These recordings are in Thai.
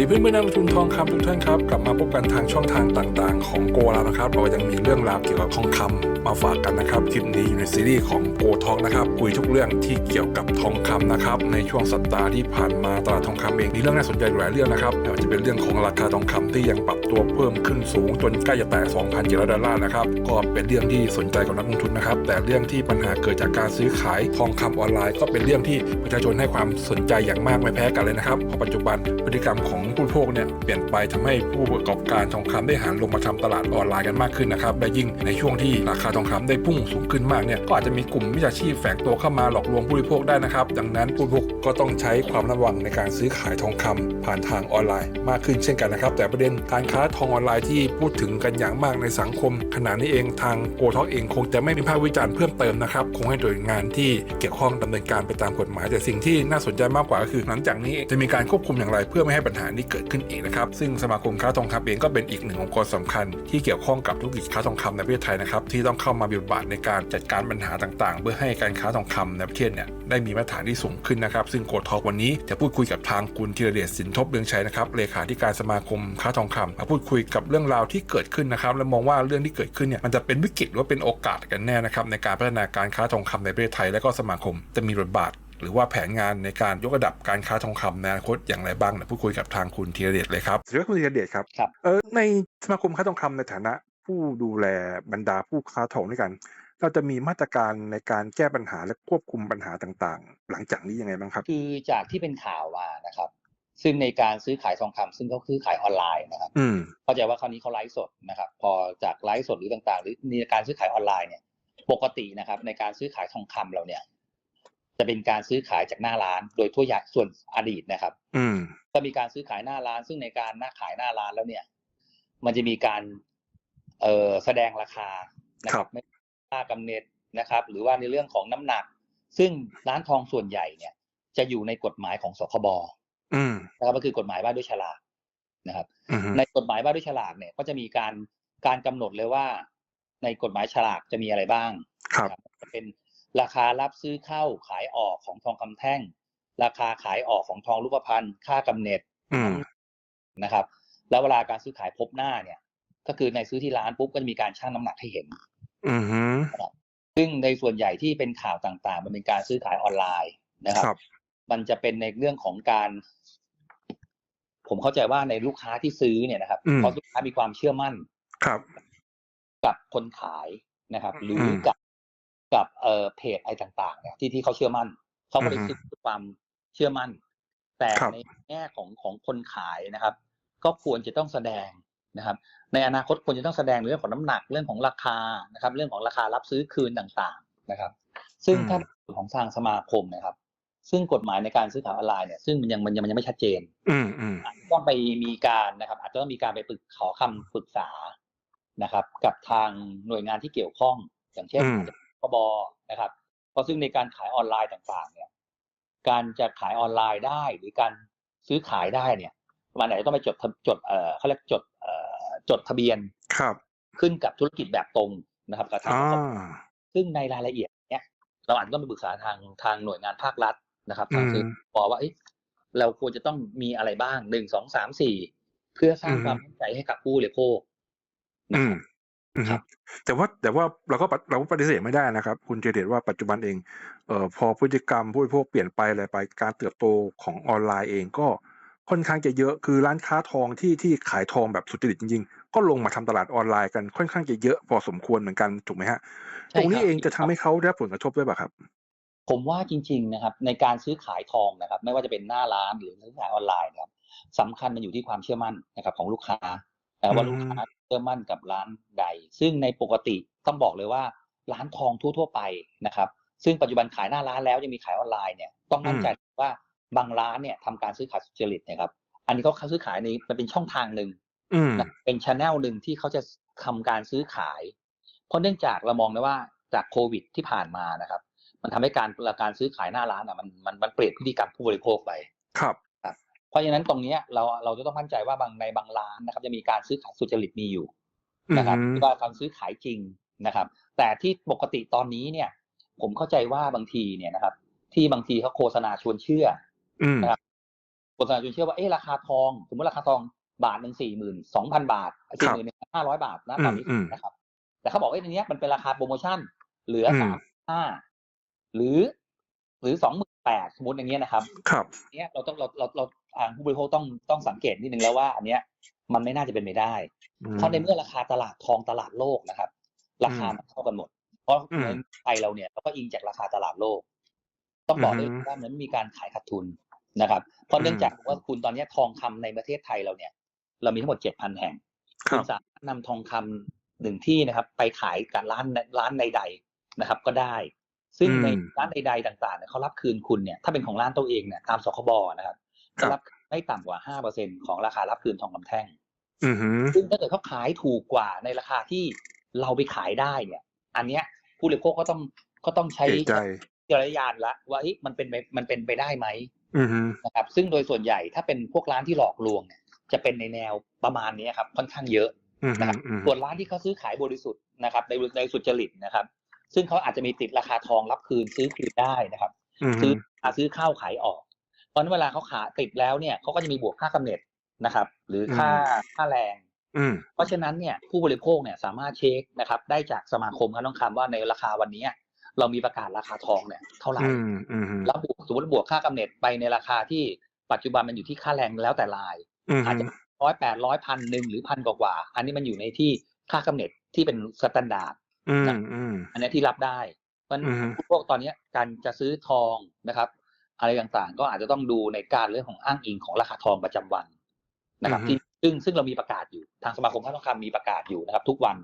ดีเพื่อนเพื่อนนักลงทุนทองคำทุกท่านครับ กลับมาพบกันทางช่องทางต่าง ๆ ของโกแล้วนะครับ เรายังมีเรื่องราวเกี่ยวกับทองคำมาฝากกันนะครับคลิปนี้อยู่ในซีรีส์ของโกทองนะครับคุยทุกเรื่องที่เกี่ยวกับทองคำนะครับในช่วงสัปดาห์ที่ผ่านมาตลาดทองคำเองมีเรื่องน่าสนใจหลายเรื่องนะครับไม่ว่าจะเป็นเรื่องของราคาทองคำที่ยังปรับ ตัวเพิ่มขึ้นสูงจนใกล้จะแตะ2,700ดอลลาร์นะครับ ก็เป็นเรื่องที่สนใจกับนักลงทุนนะครับ แต่เรื่องที่ปัญหาเกิดจากการซื้อขายทองคำออนไลน์ ก็เป็นเรื่องที่ประชาชนให้ความสนใจอย่างมากไม่แพ้กันเลยนะครับเพราะปัจจุบันพฤติกรรมของผู้บริโภคเนี่ยเปลี่ยนไปทำให้ผู้ประกอบการทองคำได้หันลงมาทำตลาดออนไลน์กันมากขึ้นนะครับและยิ่งในช่วงที่ราคาทองคำได้พุ่งสูงขึ้นมากเนี่ยก็อาจจะมีกลุ่มมิจฉาชีพแฝงตัวเข้ามาหลอกลวงผู้บริโภคได้นะครับ ดังนั้นผู้บริโภคก็ต้องใช้ความระวังในการซื้อขายทองคำผ่านทางออนไลน์ มากขึ้นเช่นกันนะครับ แต่ประเด็นการค้าาทองออนไลน์ที่พูดถึงกันอย่างมากในสังคม ขณะนี้เองทางโกท็อกเองคงจะไม่มีภาควิจารณ์เพิ่มเติมนะครับ คงให้หน่วยงานที่เกี่ยวข้องดำเนินการไปตามกฎหมาย แต่สิ่งที่น่าสนใจมากกว่าก็คือ หลังจากนี้จะมีการควบคุมอย่างไร เพื่อไม่ให้ปัญหานี้เกิดขึ้นอีกนะครับ ซึ่งสมาคมค้าทองคำเองก็เป็นอีกหนึ่งองค์กรสำคัญ ที่เกี่ยวข้องกับธุรกิจค้าทองคำในประเทศไทยนะครับที่ต้องเข้ามามีบทบาทในการจัดการปัญหาต่างๆ เพื่อให้การค้าทองคำในประเทศเนี่ย ได้มีมาตรฐานที่สูงขึ้นนะครับ ซึ่งโกทอกวันนี้จะพูดคุยกับทางคุณธีรเดชสินทบเรืองชัยนะครับเลขาธิการสมาคมค้าทองคำมาพูดคุยกับเรื่องราวที่เกิดขึ้นนะครับ และมองว่าเรื่องที่เกิดขึ้นเนี่ยมันจะเป็นวิกฤตหรือว่าเป็นโอกาสกันแน่นะครับในการพัฒนาการค้าทองคำในประเทศไทยและก็สมาคมจะมีบทบาทหรือว่าแผนงานในการยกระดับการค้าทองคำในอนาคตอย่างไรบ้างเนะพูดคุยกับทางคุณธีรเดชเลยครับสวัสดีครับคุณธีรเดชครับครับเออในสมาคมค้าทองคำในฐานะผู้ดูแลบรรดาผู้ค้าทองด้วยกัน เราจะมีมาตรการในการแก้ปัญหาและควบคุมปัญหาต่างๆ หลังจากนี้ยังไงบ้างครับ คือจากที่เป็นข่าวมานะครับ ซึ่งในการซื้อขายทองคำซึ่งเขาซื้อขายออนไลน์นะครับอืมเข้าใจว่าคราวนี้เขาไลฟ์สดนะครับ พอจากไลฟ์สดหรือต่างๆ หรือในการซื้อขายออนไลน์เนี่ย ปกตินะครับ ในการซื้อขายทองคำเราเนี่ย จะเป็นการซื้อขายจากหน้าร้าน โดยทั่วอย่างส่วนอดีตนะครับ อืมก็มีการซื้อขายหน้าร้าน ซึ่งในการหน้าขายหน้าร้านแล้วเนี่ย มันจะมีการ เอ่อแสดงราคานะคครัรับบไม่ค่ากำเนิดนะครับ หรือว่าในเรื่องของน้ำหนัก ซึ่งร้านทองส่วนใหญ่เนี่ย จะอยู่ในกฎหมายของสคบอืมนะครับก็คือกฎหมายว่าด้วยฉลากนะครับอืมในกฎหมายว่าด้วยฉลากเนี่ยก็จะมีการการกำหนดเลยว่า ในกฎหมายฉลากจะมีอะไรบ้างครับนะจะเป็นราคารับซื้อเข้าขายออกของทองคำแท่ง ราคาขายออกของทองรูปพรรณค่ากำเนิดอืมนะครับ แล้วเวลาการซื้อขายพบหน้าเนี่ย ก็คือในซื้อที่ร้านปุ๊บก็จะมีการชั่งน้ำหนักให้เห็น อืมฮึซึ่งในส่วนใหญ่ที่เป็นข่าวต่าง ๆ มันเป็นการซื้อขายออนไลน์นะคครับรับ มันจะเป็นในเรื่องของการ ผมเข้าใจว่าในลูกค้าที่ซื้อเนี่ยนะครับอืม เพราะลูกค้ามีความเชื่อมั่น ครับ กับคนขายนะครับ หรืออมกับกับเอ่อเพจอะไรต่างๆเนี่ยที่ที่เขาเชื่อมั่น เขาไม่ได้อือฮึซื้อด้วยความเชื่อมั่น แต่ครับ ในแง่ของของคนขายนะครับ ก็ควรจะต้องแสดง นะครับ ในอนาคตควรจะต้องแสดงเรื่องของน้ำหนักเรื่องของราคานะครับ เรื่องของราคารับซื้อคืนต่างๆนะครับ ซึ่งอืมถ้าของทางสมาคมนะครับ ซึ่งกฎหมายในการซื้อขายออนไลน์เนี่ยซึ่งมันยังมันยังมันยังไม่ชัดเจน อืมอืมอาจจะต้องไปมีการนะครับ อาจจะต้องมีการไปปรึกขอคำปรึกษานะครับ กับทางหน่วยงานที่เกี่ยวข้อง อย่างเช่นอืมอาจจะปบนะครับเพราะซึ่งในการขายออนไลน์ต่างๆ เนี่ย การจะขายออนไลน์ได้หรือการซื้อขายได้เนี่ยมันอาจจะต้องไปจดทะจดเอ่อเขาเรียกจดเอ่อ จดทะเบียนครับ ขึ้นกับธุรกิจแบบตรงนะครับกับทางอ่าสคบซึ่งในรายละเอียดเนี่ยเราอาจจะต้องไปปรึกษาทางทางหน่วยงานภาครัฐนะครับทางอืมซื้อบอกว่าเอ้ยเราควรจะต้องมีอะไรบ้างหนึ่งสองสามสี่เพื่อสร้างอืมความมั่นใจให้กับผู้บริโภคนะอืคมรับอืมครับแต่ว่าแต่ว่าเราก็ปฏิเราก็ปฏิเสธไม่ได้นะครับ คุณเจเดตว่าปัจจุบันเองเอ่อพอพฤติกรรมผู้บริโภคเปลี่ยนไปอะไรไปการเติบโตของออนไลน์เองก็ ค่อนข้างจะเยอะคือร้านค้าทองที่ที่ขายทองแบบสุจริตจริงๆ ก็ลงมาทำตลาดออนไลน์กันค่อนข้างจะเยอะพอสมควรเหมือนกันถูกไหมฮะใช่ตรงนี้ครับเองจะทำให้เขาได้รับผลกระทบด้วยป่ะครับ ผมว่าจริง ๆนะครับ ในการซื้อขายทองนะครับ ไม่ว่าจะเป็นหน้าร้านหรือซื้อขายออนไลน์นะครับสำคัญมันอยู่ที่ความเชื่อมั่นนะครับของลูกค้านะว่าอืมลูกค้าเชื่อมั่นกับร้านใด ซึ่งในปกติต้องบอกเลยว่าร้านทองทั่ว ๆ ไปนะครับ ซึ่งปัจจุบันขายหน้าร้านแล้วยังมีขายออนไลน์เนี่ยต้องมั่นใจว่า บางร้านเนี่ยทำการซื้อขายสุจริตนะครับ อันนี้เขาซื้อขายในมันเป็นช่องทางหนึ่งอืมนะเป็นชแนลหนึ่งที่เขาจะทำการซื้อขาย เพราะเนื่องจากเรามองนะว่าจากโควิดที่ผ่านมานะครับ มันทำให้การการซื้อขายหน้าร้านอะมันมันมันเปลี่ยนพฤติกรรมผู้บริโภคไปครับเพราะฉะนั้นตรงเนี้ยเราเราจะต้องมั่นใจว่าบางในบางร้านนะครับ จะมีการซื้อขายสุจริตมีอยู่นะครับอืมที่ว่าการซื้อขายจริงนะครับ แต่ที่ปกติตอนนี้เนี่ย ผมเข้าใจว่าบางทีเนี่ยนะครับ ที่บางทีเขาโฆษณาชวนเชื่อ อืมนะครับโฆคนส่วนใหญ่จะเชื่อว่าเอ๊ะราคาทอง สมมติราคาทองบาทหนึ่งสี่หมื่นสองพันบาทสี่หมื่นห้าร้อยบาทนะตอนนี้อืมนะครับ แต่เขาบอกว่าอันเนี้ยมันเป็นราคาโปรโมชั่น เหลืออืมสามห้าหรือ หรือสองหมื่นแปดสมมติอย่างเงี้ยนะครับ ครับเนี้ยเราต้องเราเราเราทางผู้บริโภคต้องต้องสังเกตนิดนึงแล้วว่า อันเนี้ยมันไม่น่าจะเป็นไปได้อืมเพราะในเมื่อราคาตลาดทองตลาดโลกนะครับ ราคามันเท่ากันหมด เพราะอืมในไทยเราเนี่ยเราก็อิงจากราคาตลาดโลก ต้องบอกเลยอือฮึว่ามันไม่มีการขายขาดทุน นะครับเพราะเนื่องจากว่าคุณตอนเนี้ยทองคำในประเทศไทยเราเนี่ย เรามีทั้งหมดเจ็ดพันแห่งครัคุบณสามารถนำทองคำหนึ่งที่นะครับ ไปขายกับร้านร้านใดๆนะครับ ก็ได้ ซึ่งอืมในร้านใดๆต่างๆเนี่ยเขารับคืนคุณเนี่ยถ้าเป็นของร้านตัวเองเนี่ยตามสคบนะครับครัจะบรับไม่ต่ำกว่าห้าเปอร์เซ็นของราคารับคืนทองคำแท่งอือหือซึ่งถ้าเกิดเขาขายถูกกว่าในราคาที่เราไปขายได้เนี่ย อันเนี้ยผู้บริโภคก็ต้องก็ต้องใช้เอกใจจารณญาณละว่าเอ๊ะมันเป็นไปมันเป็นไปได้ไหมอือหือนะครับ ซึ่งโดยส่วนใหญ่ถ้าเป็นพวกร้านที่หลอกลวงเนี่ยจะเป็นในแนวประมาณนี้ครับ ค่อนข้างเยอะอือหืนะคอรับอือหืส่อวนร้านที่เขาซื้อขายบริสุทธิ์นะครับ ในในสุจริตนะครับ ซึ่งเขาอาจจะมีติดราคาทองรับคืนซื้อคืนได้นะครับอือหืซื้อออาซื้อข้าวขายออกตอนนั้นเวลาเขาขายติดแล้วเนี่ยเขาก็จะมีบวกค่ากำเนิดนะครับ หรือค่าค่าแรงอืมเพราะฉะนั้นเนี่ยผู้บริโภคเนี่ยสามารถเช็คนะครับ ได้จากสมาคมค้าทองคำว่าในราคาวันนี้ เรามีประกาศราคาทองเนี่ยเท่าไหร่อืมอืมหือแล้วบวกสมมติบวกค่ากำเนิดไปในราคาที่ปัจจุบันมันอยู่ที่ค่าแรงแล้วแต่รายอืมอาจจะร้อยแปดร้อยพันหนึ่งหรือพันกว่าๆอันนี้มันอยู่ในที่ค่ากำเนิดที่เป็นสแตนดาร์ดอืมอืมอันนี้ที่รับได้เพราะฉะอือฮึนั้นพวกตอนเนี้ยการจะซื้อทองนะครับ อะไรต่างๆ ก็อาจจะต้องดูในการเรื่องของอ้างอิงของราคาทองประจำวันนะครับ ที่ซึ่งซึ่งเรามีประกาศอยู่ทางสมาคมค้าทองคำมีประกาศอยู่นะครับ ทุกวัน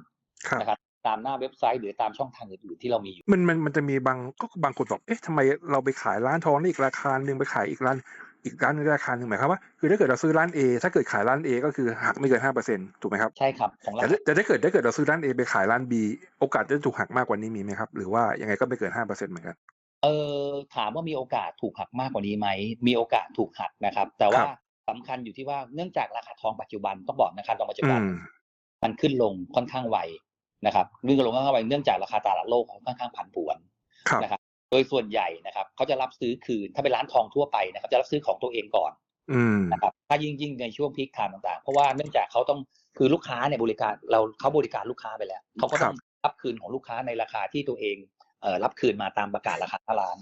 ครับนะครับ ตามหน้าเว็บไซต์หรือตามช่องทางอื่นๆที่เรามีอยู่มันมันมันจะมีบางก็บางคนบอกเอ๊ะทำไมเราไปขายร้านทองนี่อีกราคาหนึ่งไปขายอีกร้านอีกร้านหนึงราคาหนึ่งหมายความว่าคือถ้าเกิดเราซื้อร้าน A ถ้าเกิดขายร้าน A ก็คือหักไม่เกินห้าเปอร์เซ็นถูกไหมครับใช่ครับของเราแต่ถ้าแต่ถ้าเกิดถ้าเกิดเราซื้อร้าน A ไปขายร้าน B โอกาสจะถูกหักมากกว่านี้มีไหมครับ หรือว่ายังไงก็ไม่เกินห้าเปอร์เซ็นเหมือนกันเออถามว่ามีโอกาสถูกหักมากกว่านี้ไหมมีโอกาสถูกหักนะครับ แต่ว่าครับสำคัญอยู่ที่ว่าเนื่องจากราคาทองปัจจุบันต้องบอกนะครับทองปัจจุอืบันมมันขึ้นลงค่อนข้างไว นะครับขึ้นลงค่อนข้างไวเนื่องจากราคาตลาดโลกค่อนข้างผันผวนครับนะครับ โดยส่วนใหญ่นะครับเขาจะรับซื้อคืนถ้าเป็นร้านทองทั่วไปนะครับ จะรับซื้อของตัวเองก่อนอืมนะครับถ้ายิ่งยิ่งในช่วงพีคไทม์ต่างๆ เพราะว่าเนื่องจากเขาต้องคือลูกค้าเนี่ยบริการเราเขาบริการลูกค้าไปแล้วเขาก็ต้องรับคืนของลูกค้าในราคาที่ตัวเองเอ่อรับคืนมาตามประกาศราคาหน้าร้าน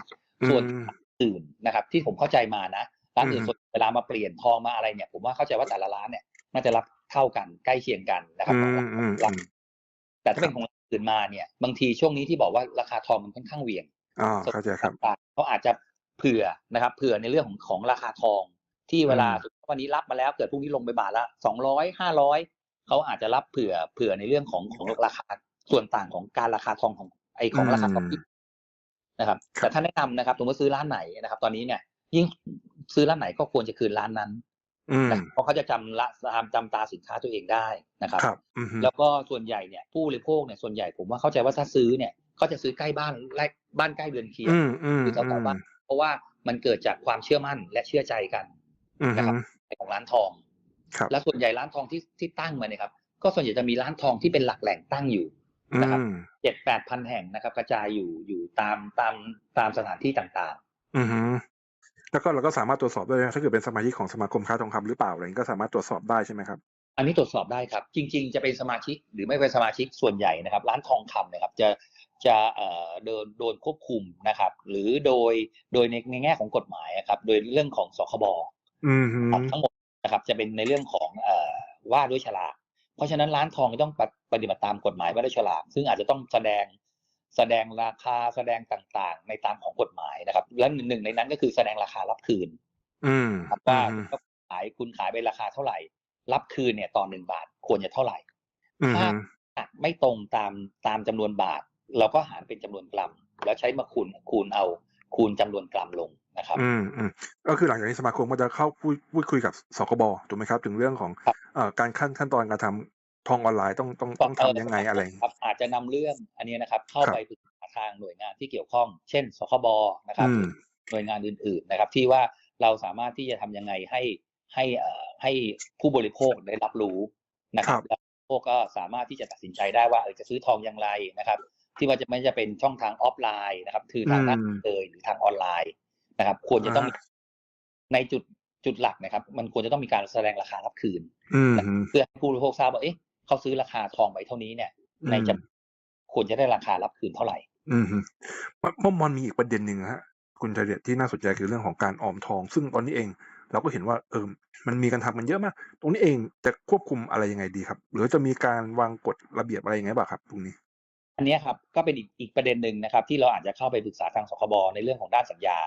ส่วนอืมอื่นนะครับ ที่ผมเข้าใจมานะร้านอื่นอืมส่วนเวลามาเปลี่ยนทองมาอะไรเนี่ย ผมว่าเข้าใจว่าแต่ละร้านเนี่ยน่าจะรับเท่ากันใกล้เคียงกันนะครับอืมอืมรับอืม แต่ถ้าเป็นของร้านอื่นมาเนี่ยบางทีช่วงนี้ที่บอกว่าราคาทองมันค่อนข้างเหวี่ยงอ่าเข้าใจครับต่างๆเขาอาจจะเผื่อนะครับ เผื่อในเรื่องของของราคาทอง ที่เวลาอืมสมมุติวันนี้รับมาแล้วเกิดพรุ่งนี้ลงไปบาทละสองร้อยห้าร้อยเขาอาจจะรับเผื่อเผื่อในเรื่องของของราคาส่วนต่างของการราคาทองของไอของราคาทองที่นะครับ แต่ถ้าแนะนำนะครับสมมติซื้อร้านไหนนะครับ ตอนนี้เนี่ยยิ่งซื้อร้านไหนก็ควรจะคืนร้านนั้นอืมนะครับ เพราะเขาจะจำละจำจำตาสินค้าตัวเองได้นะครับครับอืมฮึแล้วก็ส่วนใหญ่เนี่ยผู้บริโภคเนี่ยส่วนใหญ่ผมว่าเข้าใจว่าถ้าซื้อเนี่ยก็จะซื้อใกล้บ้านใกล้บ้านใกล้เรือนเคียงอืมอืมหรือแถอืวมๆบ้านเพราะว่ามันเกิดจากความเชื่อมั่นและเชื่อใจกันอืมนะฮึครับของร้านทองครับและส่วนใหญ่ร้านทองที่ที่ตั้งมาเนี่ยครับ ก็ส่วนใหญ่จะมีร้านทองที่เป็นหลักแหล่งตั้งอยู่อืนะครับมเจ็ดแปดพันแห่งนะครับ กระจายอยู่อยู่ตามตามตามสถานที่ต่างอืมฮึ แล้วก็เราก็สามารถตรวจสอบได้นะถ้าเกิดเป็นสมาชิกของสมาคมค้าทองคำหรือเปล่าอะไรอย่างนี้ก็สามารถตรวจสอบได้ใช่ไหมครับๆอันนี้ตรวจสอบได้ครับ จริง ๆ จะเป็นสมาชิกหรือไม่เป็นสมาชิกส่วนใหญ่นะครับ ร้านทองคำนะครับ จะจะเอ่อโดนโดนควบคุมนะครับ หรือโดยโดยในในแง่ของกฎหมายอะครับ โดยเรื่องของสคบอืมฮึครับทั้งหมดนะครับ จะเป็นในเรื่องของเอ่อว่าด้วยฉลากเพราะฉะนั้นร้านทองก็ต้องปฏิปฏิบัติตามกฎหมายว่าด้วยฉลากซึ่งอาจจะต้องแสดง แสดงราคาแสดงต่างๆ ในตามของกฎหมายนะครับ และหนึ่งในนั้นก็คือแสดงราคารับคืน อืมครับอืว่ามฮึขายคุณขายไปราคาเท่าไหร่ รับคืนเนี่ยต่อหนึ่งบาทควรจะเท่าไหร่อืมฮึถ้าไม่ตรงตามตามจำนวนบาท เราก็หารเป็นจำนวนกรัม แล้วใช้มาคูณคูณเอาคูณจำนวนกรัมลงนะครับ อืมอืมก็คือหลังจากนี้สมาคมก็จะเข้าพูดพูดคุยกับสคบถูกไหมครับ ถึงเรื่องของครับเอ่อการขั้นขั้นตอนการทำ ทองออนไลน์ต้องต้องต้องทำยังไงอะไรอย่างงี้ครับอาจจะนำเรื่องอันนี้นะครับ เข้าครับไปปรึกษาทางหน่วยงานที่เกี่ยวข้อง เช่น สคบนะครับอืมหน่วยงานอื่น ๆนะครับ ที่ว่าเราสามารถที่จะทำยังไงให้ให้เอ่อให้ผู้บริโภคได้รับรู้นะครับครับแล้วผู้บริโภคก็สามารถที่จะตัดสินใจได้ว่าเออจะซื้อทองอย่างไรนะครับ ที่ว่าจะไม่จะเป็นช่องทางออฟไลน์นะครับ คือทางหน้าอืมเลยหรือทางออนไลน์นะครับ ควรจะต้องอ่าในจุดจุดหลักนะครับ มันควรจะต้องมีการแสดงราคารับคืนอืมเพื่อให้ผู้บริโภคทราบว่าเอ๊ะ เขาซื้อราคาทองไปเท่านี้เนี่ย ในจำควรจะได้ราคารับคืนเท่าไหร่ อืมฮึมันมันมันมีอีกประเด็นหนึ่งนะฮะคุณชัยเดชที่น่าสนใจคือเรื่องของการออมทอง ซึ่งตอนนี้เอง เราก็เห็นว่าเออมันมีการทำกันเยอะมาก ตรงนี้เองจะควบคุมอะไรยังไงดีครับ หรือจะมีการวางกฎระเบียบอะไรยังไงบ้างครับตรงนี้อันเนี้ยครับก็เป็นอีกอีกประเด็นหนึ่งนะครับ ที่เราอาจจะเข้าไปปรึกษาทางสคบในเรื่องของด้านสัญญา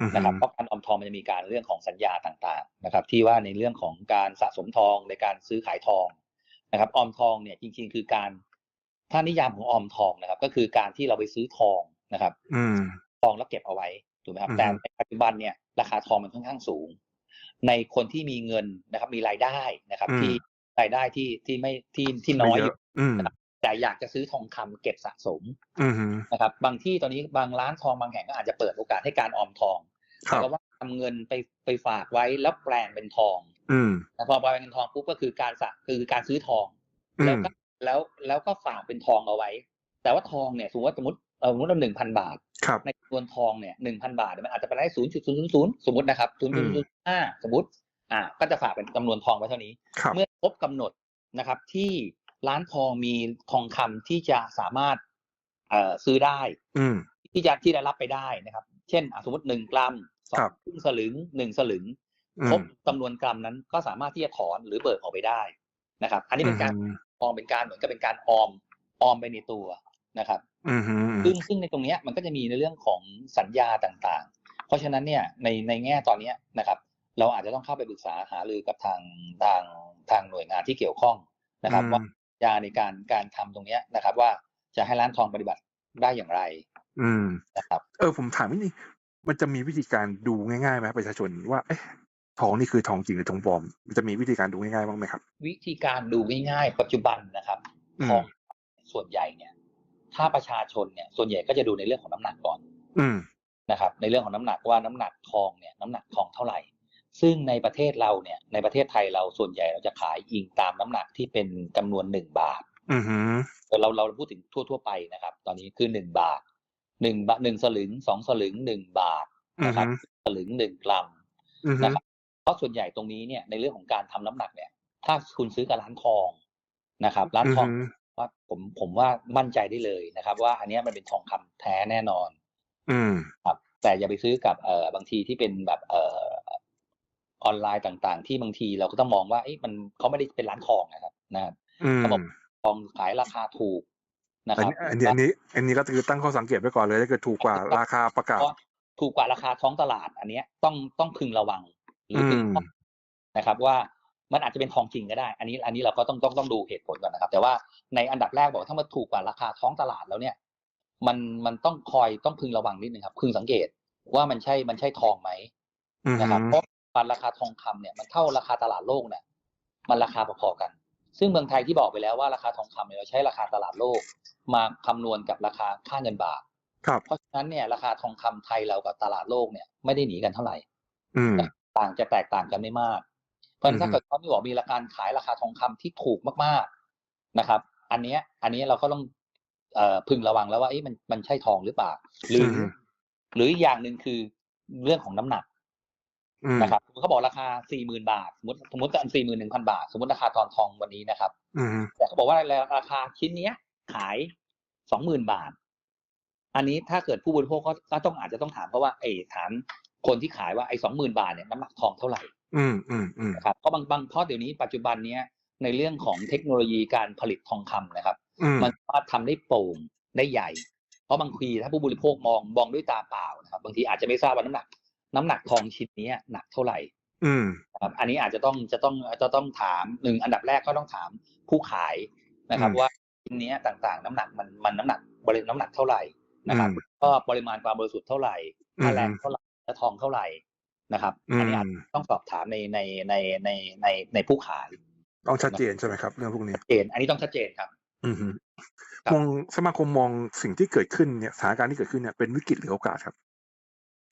อืมฮึนะครับเพราะการออมทองมันจะมีการเรื่องของสัญญาต่างๆนะครับ ที่ว่าในเรื่องของการสะสมทองในการซื้อขายทอง นะครับออมทองเนี่ยจริงๆ คือการถ้านิยามของออมทองนะครับ ก็คือการที่เราไปซื้อทองนะครับ อืมทองแล้วเก็บเอาไว้ถูกไหมครับอือฮึแต่ในปัจจุบันเนี่ยราคาทองมันค่อนข้างสูง ในคนที่มีเงินนะครับ มีรายได้นะครับ ที่รายได้ที่ที่ไม่ที่ที่น้อยไม่อเยยู่อะอืมแต่อยากจะซื้อทองคำเก็บสะสมอืมฮึนะครับ บางที่ตอนนี้บางร้านทองบางแห่งก็อาจจะเปิดโอกาสให้การออมทองครัแต่บว่า ทำเงินไปไปฝากไว้แล้วแปลงเป็นทอง อืมนะพอแปลงเป็นทองปุ๊บก็คือการสะคือการซื้อทองอืแล้วมก็แล้วแล้วก็ฝากเป็นทองเอาไว้ แต่ว่าทองเนี่ยสมมติว่าสมมติเออสมมติเราหนึ่งพันบาทครับในจำนวนทองเนี่ยหนึ่งพันบาทเนี่ยมันอาจจะไปได้ศูนย์จุดศูนย์ศูนย์สมมตินะครับศูนย์อืจุดมศูนย์ห้าสมมติ อ่า ก็จะฝากเป็นจำนวนทองไว้เท่านี้ครับเมื่อครบกำหนดนะครับ ที่ร้านทองมีทองคำที่จะสามารถ เอ่อซื้อได้ อืมที่จะที่ได้รับไปได้นะครับ เช่นอะสมมติหนึ่งกรัมสอครังบครึ่งสลึงหนึ่งสลึงอืครบมจำนวนกรัมนั้นก็สามารถที่จะถอนหรือเบิกออกไปได้นะครับ อันนี้เป็นการอืมออมเป็นการเหมือนกับเป็นการออมออมไปในตัวนะครับอืมฮึซึ่งซึ่งในตรงเนี้ยมันก็จะมีในเรื่องของสัญญาต่างๆ เพราะฉะนั้นเนี่ยในในแง่ตอนเนี้ยนะครับ เราอาจจะต้องเข้าไปปรึกษาหารือกับทางทางทางหน่วยงานที่เกี่ยวข้องนะครับอืมว่าสัญญาในการการทำตรงเนี้ยนะครับ ว่าจะให้ร้านทองปฏิบัติได้อย่างไร อืม นะครับ เออ ผมถามนิดนึงมันจะมีวิธีการดูง่ายๆไหมประชาชนว่า เอ๊ะทองนี่คือทองจริงหรือทองปลอม มันจะมีวิธีการดูง่ายๆบ้างไหมครับ วิธีการดูง่ายๆ ปัจจุบันนะครับอืมทองส่วนใหญ่เนี่ย ถ้าประชาชนเนี่ย ส่วนใหญ่ก็จะดูในเรื่องของน้ำหนักก่อนอืม นะครับ ในเรื่องของน้ำหนักว่าน้ำหนักทองเนี่ยน้ำหนักทองเท่าไหร่ ซึ่งในประเทศเราเนี่ย ในประเทศไทยเราส่วนใหญ่เราจะขายอิงตามน้ำหนักที่เป็นจำนวนหนึ่งบาท อืมฮึเราเราพูดถึงทั่ว ๆ ไปนะครับ ตอนนี้คือหนึ่งบาท หนึ่งบาทหนึ่งสลึงสองสลึงหนึ่งบาทอืมนะครัฮึบสลึงหนึ่งกรัมอืมฮึนะครับเพราะส่วนใหญ่ตรงนี้เนี่ยในเรื่องของการทำน้ำหนักเนี่ย ถ้าคุณซื้อกับร้านทองนะครับ ร้านอืมทองฮึว่าผมผมว่ามั่นใจได้เลยนะครับ ว่าอันเนี้ยมันเป็นทองคำแท้แน่นอน อืมครับ แต่อย่าไปซื้อกับเอ่อบางทีที่เป็นแบบเอ่อออนไลน์ต่างๆ ที่บางทีเราก็ต้องมองว่าเอ้ยมันเขาไม่ได้เป็นร้านทองนะครับนะครับอืมเขาบอกทองขายราคาถูก นะคอันรับนี้อันนี้อันนี้อันนี้ก็คือตั้งข้อสังเกตไว้ก่อนเลยถ้าเกิดถูกกว่าราคาประกาศก็ถูกกว่าราคาท้องตลาด อันเนี้ยต้องต้องพึงระวังหรือพึงอืมนะครับ ว่ามันอาจจะเป็นทองจริงก็ได้ อันนี้ อันนี้เราก็ต้องต้องต้องดูเหตุผลก่อนนะครับ แต่ว่าในอันดับแรกบอกว่าถ้ามันถูกกว่าราคาท้องตลาดแล้วเนี่ย มันมันต้องคอยต้องพึงระวังนิดนึงครับ พึงสังเกตว่ามันใช่มันใช่ทองไหมอืมฮึนะครับเพราะว่าราคาทองคำเนี่ยมันเท่าราคาตลาดโลกเนี่ยมันราคาพอๆกัน ซึ่งเมืองไทยที่บอกไปแล้วว่าราคาทองคำเนี่ยเราใช้ราคาตลาดโลก มาคำนวณกับราคาค่าเงินบาทครับเพราะฉะนั้นเนี่ยราคาทองคำไทยเรากับตลาดโลกเนี่ยไม่ได้หนีกันเท่าไหร่อืมต่างจะแตกต่างกันไม่มาก เพราะฉะนั้นอืถ้ามเกิดเขามีบอกมีราคาขายราคาทองคำที่ถูกมากๆนะครับ อันเนี้ยอันนี้เราก็ต้องเอ่อพึงระวังแล้วว่าเอ๊ะมันมันใช่ทองหรือเปล่า หรืออหรืออีกอย่างหนึ่งคือเรื่องของน้ำหนักอืม นะครับเขาบอกราคาสี่หมื่นบาท สมมติสมมติกันสี่หมื่นหนึ่งพันบาท สมมติราคาตอนทองวันนี้นะครับอืมฮึแต่เขาบอกว่าราคาชิ้นเนี้ย ขายสองหมื่นบาท อันนี้ถ้าเกิดผู้บริโภคก็ก็ต้องอาจจะต้องถามเพราะว่าเออถามคนที่ขายว่าไอ้สองหมื่นบาทเนี่ยน้ำหนักทองเท่าไหร่ อืมอืมอืมนะครับเพราะบางบางเพราะเดี๋ยวนี้ปัจจุบันเนี้ยในเรื่องของเทคโนโลยีการผลิตทองคำนะครับอืมมันสามารถทำได้โปร่งได้ใหญ่ เพราะบางทีถ้าผู้บริโภคมองมองด้วยตาเปล่านะครับ บางทีอาจจะไม่ทราบว่าน้ำหนัก น้ำหนักทองชิ้นเนี้ยหนักเท่าไหร่ อืมนะครับ อันนี้อาจจะต้องจะต้องจะต้องถามหนึ่งอันดับแรกก็ต้องถามผู้ขายนะครับอืมว่าชิ้นเนี้ยต่างๆ น้ำหนักมันมันน้ำหนักบริน้ำหนักเท่าไหร่นะครับอืมก็ปริมาณความบริสุทธิ์เท่าไหร่อืมค่าแรงเท่าไหร่และทองเท่าไหร่นะครับอันนี้อาจอืมต้องสอบถามในในในในในในผู้ขายต้องชัดเจนใช่ไหมครับเรื่องพวกนี้ชัดเจน อันนี้ต้องชัดเจนครับ อืมฮึครับมองสมาคมมองสิ่งที่เกิดขึ้นเนี่ยสถานการณ์ที่เกิดขึ้นเนี่ยเป็นวิกฤตหรือโอกาสครับ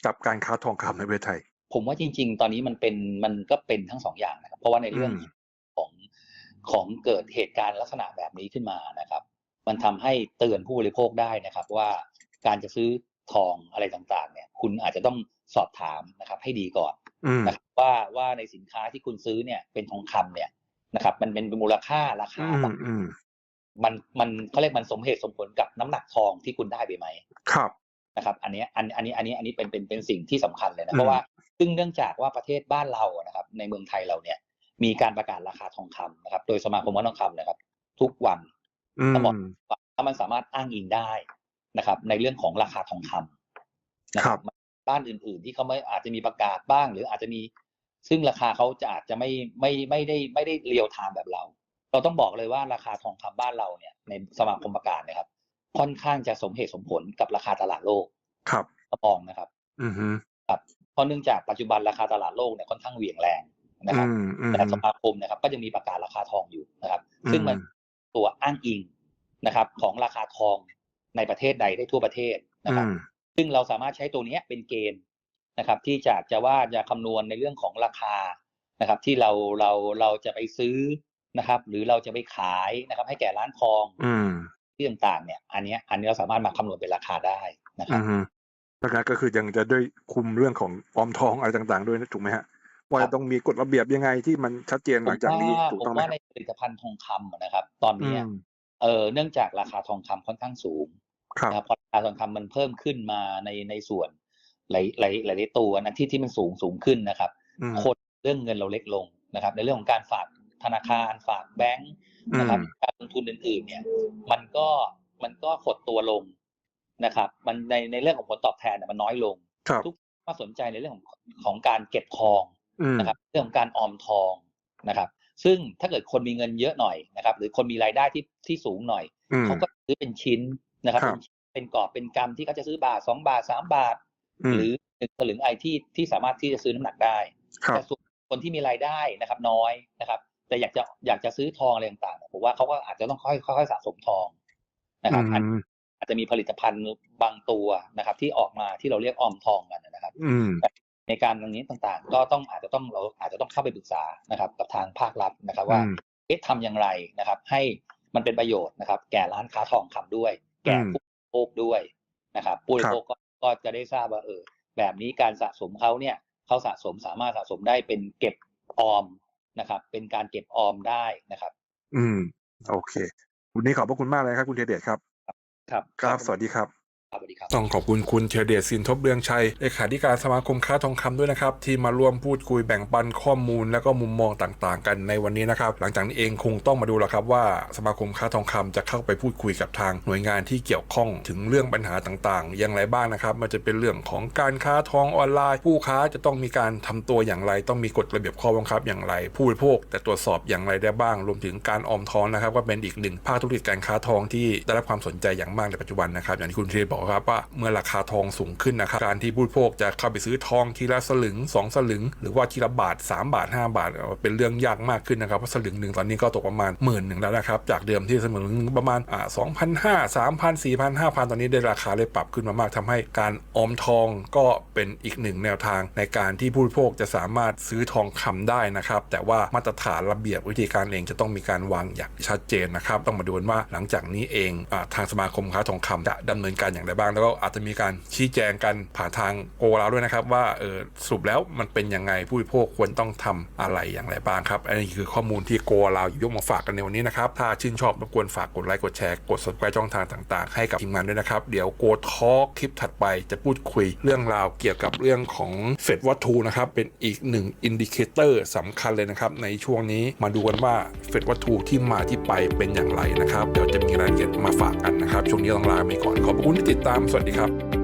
กับการค้าทองคำในประเทศไทย ผมว่าจริง ๆ ตอนนี้มันเป็นมันก็เป็นทั้งสองอย่างนะครับ เพราะว่าในเรื่องอืมของของเกิดเหตุการณ์ลักษณะแบบนี้ขึ้นมานะครับ มันทำให้เตือนผู้บริโภคได้นะครับ ว่าการจะซื้อทองอะไรต่างๆ เนี่ย คุณอาจจะต้องสอบถามนะครับ ให้ดีก่อนอืมนะครับว่าว่าในสินค้าที่คุณซื้อเนี่ยเป็นทองคำเนี่ยนะครับ มันเป็นมูลค่าราคาอืมอืมมันมันเขาเรียกมันสมเหตุสมผลกับน้ำหนักทองที่คุณได้ไปไหมครับ นะครับอันเนี้ยอันอันนี้อันนี้อันนี้เป็นเป็นเป็นสิ่งที่สำคัญเลยนะอืมเพราะว่าซึ่งเนื่องจากว่าประเทศบ้านเรานะครับ ในเมืองไทยเราเนี่ย มีการประกาศราคาทองคำนะครับ โดยสมาคมวัฒนทองคำนะครับ ทุกวันอืมต้องบอกถ้ามันสามารถอ้างอิงได้นะครับ ในเรื่องของราคาทองคำนะคครัรับบบ้านอื่น ๆ ที่เขาไม่อาจจะมีประกาศบ้าง หรืออาจจะมี ซึ่งราคาเขาจะอาจจะไม่ไม่ไม่ได้ไม่ได้เรียวไทม์แบบเรา เราต้องบอกเลยว่าราคาทองคำบ้านเราเนี่ย ในสมาคมประกาศนะครับ ค่อนข้างจะสมเหตุสมผลกับราคาตลาดโลกครับก็มองนะครับ อืมฮึครับเพราะเนื่องจากปัจจุบันราคาตลาดโลกเนี่ยค่อนข้างเหวี่ยงแรงนะครับอืมอืมแต่สมาคมนะครับ ก็ยังมีประกาศราคาทองอยู่นะครับ ซึ่งมันอืมตัวอ้างอิงนะครับ ของราคาทองในประเทศใดได้ทั่วประเทศนะครับอืมซึ่งเราสามารถใช้ตัวเนี้ยเป็นเกณฑ์นะครับ ที่จะจะว่าจะคำนวณในเรื่องของราคานะครับ ที่เราเราเราจะไปซื้อนะครับ หรือเราจะไปขายนะครับ ให้แก่ร้านทองอืม ที่ต่างๆเนี่ย อันเนี้ยอันนี้เราสามารถมาคำนวณเป็นราคาได้นะคอืรับมฮึแล้วก็คือยังจะด้วยคุมเรื่องของออมทองอะไรต่างๆ ด้วยนะถูกไหมฮะว่าครัจะบต้องมีกฎระเบียบยังไงที่มันชัดเจนหลังจากนี้ผมว่าถูกผมต้องไหมว่าคในรับผลิตภัณฑ์ทองคำนะครับ ตอนอืเนี้ยมเออเนื่องจากราคาทองคำค่อนข้างสูงครับนะครับพอราคาทองคำมันเพิ่มขึ้นมาในในส่วนหลายหลายหลายๆตัวนะที่ที่มันสูงสูงขึ้นนะครับอืมคนเรื่องเงินเราเล็กลงนะครับ ในเรื่องของการฝาก ธนาคารฝากแบงก์นะครับอืมการลงทุนอื่นๆ เนี่ย มันก็มันก็หดตัวลงนะครับ มันในในเรื่องของผลตอบแทนเนี่ยมันน้อยลงครับทุกมาสนใจในเรื่องของของการเก็บทองอืมนะครับ เรื่องของการออมทองนะครับ ซึ่งถ้าเกิดคนมีเงินเยอะหน่อยนะครับ หรือคนมีรายได้ที่ที่สูงหน่อยอืมเขาก็ซื้อเป็นชิ้นนะครับครับเป็นชิ้นเป็นกรอบเป็นกำที่เขาจะซื้อบาทสองบาทสามบาทอืมหรือหนึ่งสลึงไอที่ที่สามารถที่จะซื้อน้ำหนักได้ครับแต่ส่วนคนที่มีรายได้นะครับ น้อยนะครับ แต่อยากจะอยากจะซื้อทองอะไรต่างๆเนี่ยผมว่าเขาก็อาจจะต้องค่อยค่อยๆสะสมทองนะครับอือันมอาจจะมีผลิตภัณฑ์บางตัวนะครับ ที่ออกมาที่เราเรียกออมทองกันนะครับ อืมในการตรงนี้ต่างๆ ก็ต้องอาจจะต้องเราอาจจะต้องเข้าไปปรึกษานะครับ กับทางภาครัฐนะครับ ว่าอืมเอ๊ะทำอย่างไรนะครับ ให้มันเป็นประโยชน์นะครับ แก่ร้านค้าทองคำด้วย แก่อืมผู้บริโภคด้วยนะครับผู้บริโภคก็ก็จะได้ทราบว่าเออแบบนี้การสะสมเขาเนี่ยเขาสะสมสามารถสะสมได้เป็นเก็บออม นะครับ เป็นการเก็บออมได้นะครับ อืม โอเค วันนี้ขอบพระคุณมากเลยครับ คุณเทเดชครับ ครับ ครับ สวัสดีครับครับ สวัสดีครับต้องขอบคุณคุณเทเดชสินทบเรืองชัยเลขาธิการสมาคมค้าทองคำด้วยนะครับที่มาร่วมพูดคุยแบ่งปันข้อมูลและก็มุมมองต่างๆ กันในวันนี้นะครับ หลังจากนี้เองคงต้องมาดูแล้วครับว่าสมาคมค้าทองคำจะเข้าไปพูดคุยกับทางหน่วยงานที่เกี่ยวข้องถึงเรื่องปัญหาต่างๆ อย่างไรบ้างนะครับ มันจะเป็นเรื่องของการค้าทองออนไลน์ ผู้ค้าจะต้องมีการทำตัวอย่างไร ต้องมีกฎระเบียบข้อบังคับอย่างไร ผู้บริโภคแต่ตรวจสอบอย่างไรได้บ้าง รวมถึงการออมทองนะครับ ก็เป็นอีกหนึ่งภาคธุรกิจการค้าทองที่ได้รับความสนใจอย่างมากในปัจจุบันนะครับอย่างที่คุณเทบอกครับว่าเมื่อราคาทองสูงขึ้นนะครับการที่ผู้บริโภคจะเข้าไปซื้อทองทีละสลึง 2 สลึง หรือว่าทีละบาท 3 บาท 5 บาท เป็นเรื่องยากมากขึ้นนะครับเพราะสลึงหนึ่งตอนนี้ก็ตกประมาณหมื่นหนึ่งแล้วนะครับจากเดิมที่สลึงหนึ่งประมาณอ่าสองพันห้าสามพันสี่พันห้าพันตอนนี้ได้ราคาเลยปรับขึ้นมามากทำให้การออมทองก็เป็นอีกหนึ่งแนวทางในการที่ผู้บริโภคจะสามารถซื้อทองคำได้นะครับแต่ว่ามาตรฐานระเบียบวิธีการเองจะต้องมีการวางอย่างชัดเจนนะครับต้องมาดูนว่าหลังจากนี้เองอทางสมาคมค้าทองคำจะดำเนินการอย่างไรบ้าง แล้วก็อาจจะมีการชี้แจงกันผ่านทางโกลาด้วยนะครับ ว่าเออสรุปแล้วมันเป็นยังไงผู้บริโภคควรต้องทำอะไรอย่างไรบ้างครับอันนี้คือข้อมูลที่โกลาหยิบยกมาฝากกันในวันนี้นะครับถ้าชื่นชอบรบกวนฝากกดไลค์กดแชร์กด subscribe ช่องทางต่าง ๆ ให้กับทีมงานด้วยนะครับเดี๋ยวโกทอคลิปถัดไปจะพูดคุยเรื่องราวเกี่ยวกับเรื่องของเฟดวัตถุนะครับเป็นอีกหนึ่งอินดิเคเตอร์สำคัญเลยนะครับในช่วงนี้มาดูกันว่าเฟดวัตถุที่มาที่ไปเป็นอย่างไรนะครับเดี๋ยวจะมีรายละเอียดมาฝากกันนะครับช่วงนี้ต้องลาไปก่อนขอบคุณที่ติดตามสวัสดีครับ